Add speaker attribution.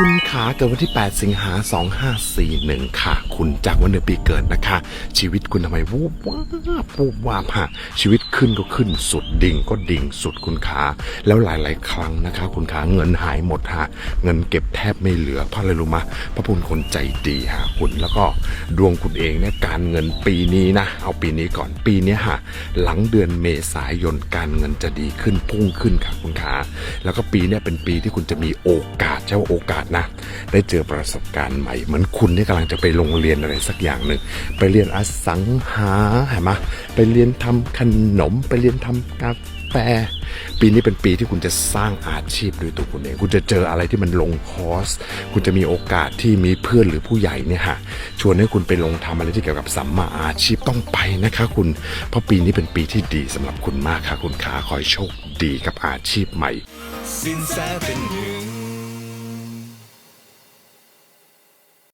Speaker 1: คุณขาเกิดวันที่ 8 สิงหา 2541 ค่ะ คุณจากวันเดือนปีเกิดนะคะ ชีวิตคุณทำไมวูบวาบวูบวาบฮะชีวิตขึ้นก็ขึ้นสุดดิ่งก็ดิ่งสุดคุณขาแล้วหลาย ๆ ครั้งนะคะ คุณขาเงินหายหมดฮะเงินเก็บแทบไม่เหลือเพราะอะไรรู้มาพระพุทธคนใจดีฮะคุณแล้วก็ดวงคุณเองเนี่ยการเงินปีนี้นะ เอาปีนี้ก่อนปีนี้ฮะหลังเดือนเมษายนการเงินจะดีขึ้นพุ่งขึ้นค่ะคุณขาแล้วก็ปีนี้เป็นปีที่คุณจะมีโอกาสใช่ว่าโอกาสนะ ได้เจอประสบการณ์ใหม่ เหมือนคุณเนี่ยกำลังจะไปโรงเรียนอะไรสักอย่างหนึ่ง ไปเรียนอสังหาเห็นไหมไปเรียนทำขนม ไปเรียนทำกาแฟ ปีนี้เป็นปีที่คุณจะสร้างอาชีพด้วยตัวคุณเอง คุณจะเจออะไรที่มันลงคอร์ส คุณจะมีโอกาสที่มีเพื่อนหรือผู้ใหญ่เนี่ยฮะ ชวนให้คุณไปลงทำอะไรที่เกี่ยวกับสัมมาอาชีพต้องไปนะคะ คุณ เพราะปีนี้เป็นปีที่ดีสำหรับคุณมากค่ะ คุณขาคอยโชคดีกับอาชีพใหม่
Speaker 2: สินแสเป็นหนึ่ง